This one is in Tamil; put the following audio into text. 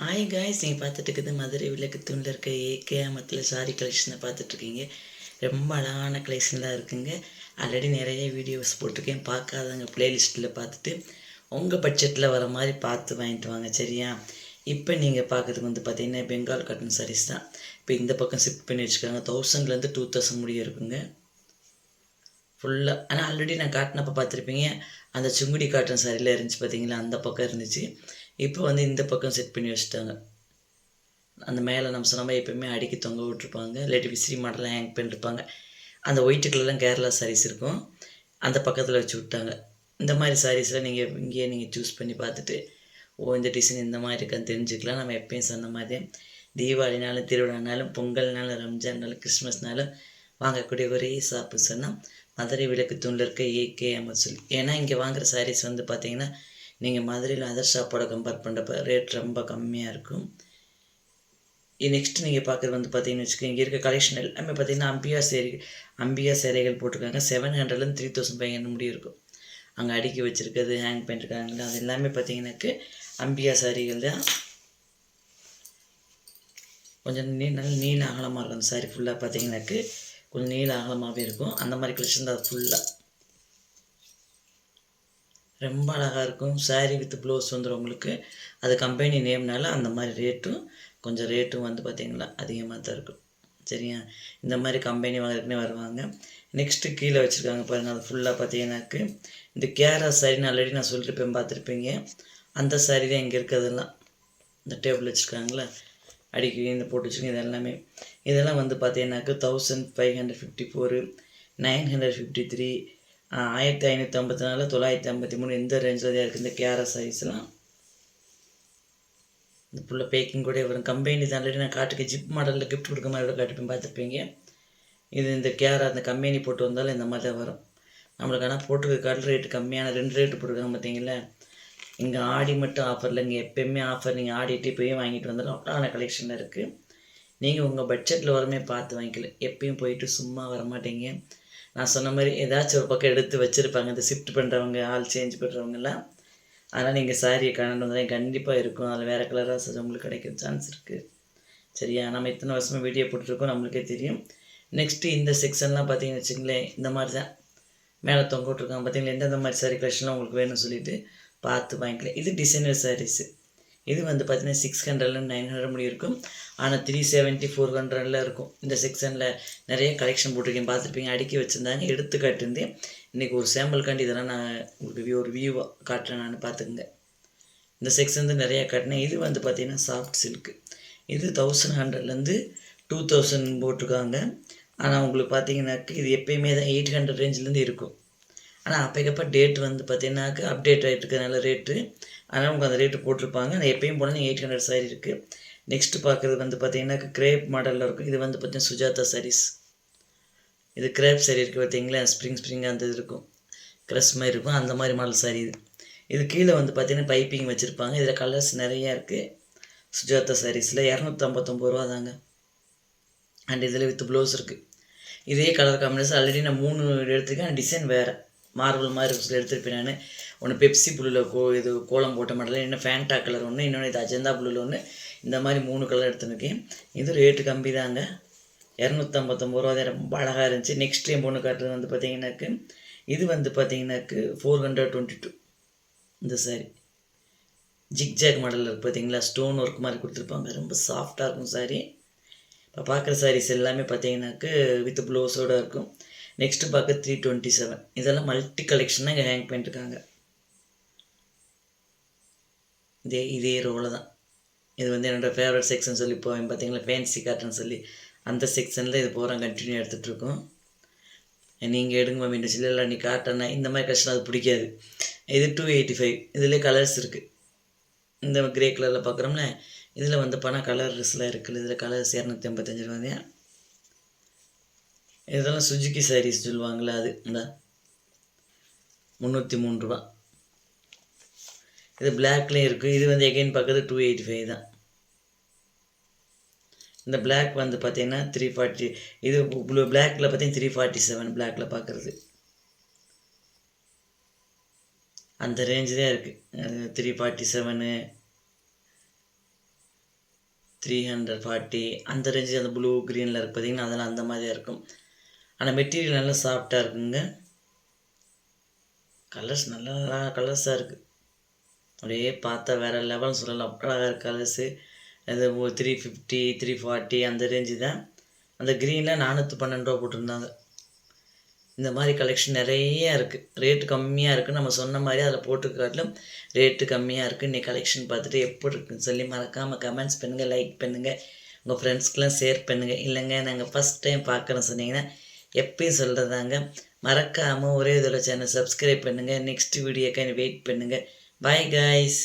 ஹாய் காய்ஸ் நீங்கள் பார்த்துட்டு இருக்குது மதுரை விளக்கு தூணில் இருக்க ஏகேமத்தில் சாரி கலெக்ஷனை பார்த்துட்ருக்கீங்க ரொம்ப அழகான கலெக்ஷன்லாம் இருக்குங்க. ஆல்ரெடி நிறைய வீடியோஸ் போட்டிருக்கேன். பார்க்காதவங்க ப்ளேலிஸ்ட்டில் பார்த்துட்டு உங்கள் பட்ஜெட்டில் வர மாதிரி பார்த்து வாங்கிட்டு வாங்க சரியா? இப்போ நீங்கள் பார்க்குறதுக்கு வந்து பார்த்தீங்கன்னா பெங்கால் காட்டன் சாரீஸ் தான். இப்போ இந்த பக்கம் ஷிஃப்ட் பண்ணி வச்சுருக்காங்க. தௌசண்ட்லேருந்து டூ தௌசண்ட் முடிய இருக்குங்க. ஃபுல்லாக ஆனால் ஆல்ரெடி நான் காட்டினப்போ பார்த்துருப்பீங்க. அந்த சுங்குடி காட்டன் சாரியில் இருந்துச்சு பார்த்தீங்களா? அந்த பக்கம் இருந்துச்சு. இப்போ வந்து இந்த பக்கம் செட் பண்ணி வச்சுட்டாங்க. அந்த மேலே நம்ம சொன்ன மாதிரி எப்பயுமே அடிக்கி தொங்க விட்ருப்பாங்க இல்லாட்டி விசிறி மாடலாம் ஹேங் பண்ணிருப்பாங்க. அந்த ஒயிட்டு கலர்லாம் கேரளா சாரீஸ் இருக்கும். அந்த பக்கத்தில் வச்சு விட்டாங்க. இந்த மாதிரி சாரீஸ்லாம் நீங்கள் இங்கேயே நீங்கள் சூஸ் பண்ணி பார்த்துட்டு ஓ இந்த டிசைன் இந்த மாதிரி இருக்கான்னு தெரிஞ்சுக்கலாம். நம்ம எப்பயும் சொன்ன மாதிரி தீபாவளினாலும் திருவிழானாலும் பொங்கல்னாலும் ரம்ஜான்னாலும் கிறிஸ்மஸ்னாலும் வாங்கக்கூடிய ஒரே ஷாப்பு சொன்னால் மதுரை விளக்கு தூணில் இருக்க ஏகே சொல்லி ஏன்னா இங்கே வாங்குகிற சாரீஸ் வந்து பார்த்திங்கன்னா நீங்கள் மதுரையில் அதர் ஷாப்போட கம்பேர் பண்ணுறப்ப ரேட் ரொம்ப கம்மியாக இருக்கும். நெக்ஸ்ட் நீங்கள் பார்க்குறது வந்து பார்த்தீங்கன்னு வச்சுக்கோங்க இங்கே இருக்க கலெக்ஷன் எல்லாமே பார்த்தீங்கன்னா அம்பியா சேரி அம்பியா சேரைகள் போட்டிருக்காங்க. செவன் ஹண்ட்ரட்லேருந்து த்ரீ தௌசண்ட் ஃபைவ் ஹண்ட்ரட் முடியும் இருக்கும். அங்கே அடுக்கி வச்சுருக்கிறது ஹேங் பண்ணிருக்காங்களா அது எல்லாமே பார்த்தீங்கன்னாக்கு அம்பியா சாரிகள் தான். கொஞ்சம் நீ நல்ல நீள அகலமாக இருக்கும் அந்த சாரி ஃபுல்லாக பார்த்தீங்கன்னாக்கு கொஞ்சம் நீள அகலமாகவே இருக்கும். அந்த மாதிரி கலெக்ஷன் தான் ஃபுல்லாக ரொம்ப அழகாக இருக்கும். சாரீ வித் ப்ளவுஸ் வந்துடும் உங்களுக்கு அது கம்பெனி நேம்னால அந்த மாதிரி ரேட்டும் கொஞ்சம் ரேட்டும் வந்து பார்த்திங்களா அதிகமாக தான் இருக்கும். சரியா? இந்த மாதிரி கம்பெனி வாங்குறதுக்குனே வருவாங்க. நெக்ஸ்ட்டு கீழே வச்சுருக்காங்க பாருங்கள் அது ஃபுல்லாக பார்த்தீங்கன்னாக்கு இந்த கேரா சாரின்னு ஆல்ரெடி நான் சொல்லிட்டு பார்த்துருப்பீங்க அந்த சாரி தான் இங்கே இருக்கிறதெல்லாம் இந்த டேபிள் வச்சுருக்காங்களா அடிக்கடி இந்த போட்டு வச்சுருக்கோங்க இது எல்லாமே. இதெல்லாம் வந்து பார்த்தீங்கன்னாக்கு thousand five hundred fifty four nine hundred fifty three ஆயிரத்தி ஐநூற்றி ஐம்பத்தி நாலு தொள்ளாயிரத்தி ஐம்பத்தி மூணு இந்த ரேஞ்சில் தான் இருக்குது இந்த கேஆர்எஸ் சைஸ்லாம் இந்த புள்ள பேக்கிங் கூட வரும். கம்பெனி தான். ஆல்ரெடி நான் காட்டுக்கு ஜிப் மாடலில் கிஃப்ட் கொடுக்க மாதிரி கூட பார்த்துருப்பீங்க. இது இந்த கேர் அந்த கம்பெனி போட்டு வந்தாலும் இந்த மாதிரி தான் வரும். நம்மளுக்கு ஆனால் போட்டுருக்க கடல் ரேட்டு கம்மியான ரெண்டு ரேட்டு போட்டுருக்காங்க பார்த்தீங்களா? இங்கே ஆடி மட்டும் ஆஃபரில் இங்கே எப்போயுமே ஆஃபர் நீங்கள் ஆடிட்டு போய் வாங்கிட்டு வந்தாலும் அவ்வளோ கலெக்ஷன் இருக்குது நீங்கள் உங்கள் பட்ஜெட்டில் வரமே பார்த்து வாங்கிக்கல. எப்பயும் போயிட்டு சும்மா வர மாட்டீங்க நான் சொன்ன மாதிரி ஏதாச்சும் ஒரு பக்கம் எடுத்து வச்சுருப்பாங்க. இந்த ஷிஃப்ட் பண்ணுறவங்க ஆள் சேஞ்ச் பண்ணுறவங்கலாம் அதனால் நீங்கள் சாரியை காணணும் வந்தால் கண்டிப்பாக இருக்கும். அதில் வேறு கலராக உங்களுக்கு கிடைக்கிற சான்ஸ் இருக்குது சரியா? நம்ம இத்தனை வருஷமாக வீடியோ போட்டுருக்கோம் நம்மளுக்கே தெரியும். நெக்ஸ்ட்டு இந்த செக்ஷன்லாம் பார்த்தீங்கன்னு வச்சுங்களேன் இந்த மாதிரி தான். மேலே தொங்க விட்ருக்காங்க பார்த்தீங்களா? எந்தெந்த மாதிரி சாரி கலெக்ஷன்லாம் உங்களுக்கு வேணும்னு சொல்லிட்டு பார்த்து வாங்கிக்கலாம். இது டிசைனர் சாரீஸு இது வந்து பார்த்தீங்கன்னா சிக்ஸ் ஹண்ட்ரட்லேருந்து நைன் ஹண்ட்ரட் முடி இருக்கும். ஆனால் த்ரீ செவன்ட்டி ஃபோர் ஹண்ட்ரடில் இருக்கும். இந்த செக்ஷனில் நிறைய கலெக்ஷன் போட்டிருக்கேன். பார்த்துருப்பீங்க அடுக்கி வச்சுருந்தாங்க. எடுத்து காட்டியிருந்தேன் இன்றைக்கி ஒரு சாம்பிளுக்காண்டி இதெல்லாம் நான் உங்களுக்கு ஒரு வியூவாக காட்டுறேன் நான். பார்த்துக்குங்க. இந்த செக்ஷன் வந்து நிறையா காட்டினேன். இது வந்து பார்த்திங்கன்னா சாஃப்ட் சில்க்கு இது தௌசண்ட் ஹண்ட்ரட்லேருந்து டூ தௌசண்ட் போட்டிருக்காங்க. ஆனால் உங்களுக்கு பார்த்தீங்கன்னாக்க இது எப்பயுமே தான் எயிட் ஹண்ட்ரட் ரேஞ்சிலேருந்து இருக்கும். ஆனால் அப்போக்கப்போ டேட் வந்து பார்த்தீங்கன்னாக்க அப்டேட் ஆகிட்டு இருக்கிறதுனால ரேட்டு அதனால் உங்களுக்கு அந்த ரேட்டு போட்டிருப்பாங்க. நான் எப்பயும் போனால் எயிட் ஹண்ட்ரட் சாரி இருக்குது நெக்ஸ்ட் பார்க்குறது வந்து பார்த்தீங்கன்னா கிரேப் மாடலில் இருக்கும். இது வந்து பார்த்தீங்கன்னா சுஜாதா சாரீஸ் இது கிரேப் சாரி இருக்குது பார்த்தீங்களா ஸ்ப்ரிங் ஸ்ப்ரிங் அந்த இது இருக்கும். க்ரஸ் மாதிரி இருக்கும். அந்த மாதிரி மாடல் சாரி இது. இது கீழே வந்து பார்த்தீங்கன்னா பைப்பிங் வச்சுருப்பாங்க. இதில் கலர்ஸ் நிறையா இருக்குது சுஜாதா சாரீஸில் இரநூத்தம்பத்தொம்பது ரூபா தாங்க. அண்ட் இதில் வித் ப்ளவுஸ் இருக்குது இதே கலர் காம்பினேஷன் ஆல்ரெடி நான் மூணு எடுத்துருக்கேன். டிசைன் வேறு. மார்பிள் மாதிரி சில எடுத்துருப்பேன் நான். ஒன்று பெப்சி ப்ளூவில் கோ இது கோலம் போட்ட மாடல் இன்னும் ஃபேண்டா கலர் ஒன்று இன்னொன்று இது அஜந்தா ப்ளூவில் ஒன்று இந்த மாதிரி மூணு கலர் எடுத்துருக்கேன். இது ரேட்டு கம்மி தாங்க இரநூத்தம்பத்தொம்பது ரூபா ரொம்ப அழகாக இருந்துச்சு. நெக்ஸ்ட் டைம் பொண்ணு காட்டுறது வந்து பார்த்தீங்கன்னாக்கு இது வந்து பார்த்தீங்கன்னாக்கு ஃபோர் ஹண்ட்ரட் டுவெண்ட்டி டூ இந்த சாரி ஜிக்ஜாக் மாடலில் இருக்குது பார்த்தீங்களா ஸ்டோன் ஒர்க் மாதிரி கொடுத்துருப்பாங்க. ரொம்ப சாஃப்டாக இருக்கும் சாரி இப்போ பார்க்குற சாரீஸ் எல்லாமே பார்த்தீங்கன்னாக்கு வித் ப்ளவுஸோடு இருக்கும். நெக்ஸ்ட் பார்க்க த்ரீ டுவெண்ட்டி செவன் இதெல்லாம் மல்டி கலெக்ஷனாக இங்கே ஹேங் பண்ணிட்டுருக்காங்க இதே இதே ரோவில் தான். இது வந்து என்னோடய ஃபேவரட் செக்ஷன் சொல்லி போவேன் பார்த்தீங்களா ஃபேன்சி காட்டுன்னு சொல்லி. அந்த செக்ஷனில் இது போகிறோம் கண்டினியூ எடுத்துகிட்ருக்கோம் நீங்கள் எடுங்க மேம் இந்த இல்லை நீ காட்டனா இந்த மாதிரி கஷ்டம் அது பிடிக்காது. இது டூ எயிட்டி ஃபைவ் இதில் கலர்ஸ் இருக்குது இந்த க்ரே கலரில் பார்க்குறோம்ல இதில் வந்து பணம் கலர்ஸ்லாம் இருக்குது இதில் கலர்ஸ் இரநூத்தி ஐம்பத்தஞ்சு ரூபாங்க இதெல்லாம் சுஜுக்கி சாரீஸ் சொல்லுவாங்களே அது? இந்த முந்நூற்றி மூணு ரூபா. இது பிளாக்லேயும் இருக்குது இது வந்து எகைன் பார்க்குறது டூ எயிட்டி ஃபைவ் தான். இந்த பிளாக் வந்து பார்த்தீங்கன்னா த்ரீ ஃபார்ட்டி இது ப்ளூ பிளாக்கில் பார்த்தீங்கன்னா த்ரீ ஃபார்ட்டி செவன் பிளாக்கில் பார்க்குறது அந்த ரேஞ்சு தான் இருக்குது three forty seven three hundred forty அந்த ரேஞ்சு அந்த ப்ளூ க்ரீனில் இருக்கு பார்த்தீங்கன்னா அதெல்லாம் அந்த மாதிரியாக இருக்கும். ஆனால் மெட்டீரியல் நல்லா சாஃப்டாக இருக்குங்க. கலர்ஸ் நல்லா கலர்ஸாக இருக்குது அப்படியே பார்த்தா வேறு லெவல்னு சொல்லலாம். அழகாக கலர்ஸு அது த்ரீ ஃபிஃப்டி த்ரீ ஃபார்ட்டி அந்த ரேஞ்சு தான். அந்த க்ரீனில் நானூற்றி பன்னெண்டு ரூபா போட்டிருந்தாங்க. இந்த மாதிரி கலெக்ஷன் நிறைய இருக்குது ரேட்டு கம்மியாக இருக்குது நம்ம சொன்ன மாதிரி அதில் போட்டுக்காட்டிலும் ரேட்டு கம்மியாக இருக்குது இன்னைக்கு கலெக்ஷன் பார்த்துட்டு எப்படி இருக்குன்னு சொல்லி மறக்காமல் கமெண்ட்ஸ் பண்ணுங்கள் லைக் பண்ணுங்கள் உங்கள் ஃப்ரெண்ட்ஸ்க்கெலாம் ஷேர் பண்ணுங்கள் இல்லைங்க நாங்கள் ஃபஸ்ட் டைம் பார்க்குறோம் சொன்னீங்கன்னா எப்பயும் சொல்கிறதாங்க மறக்காமல் ஒரே இதில் சேனல் சப்ஸ்கிரைப் பண்ணுங்கள் நெக்ஸ்ட் வீடியோக்காக வெயிட் பண்ணுங்கள் பாய் காய்ஸ்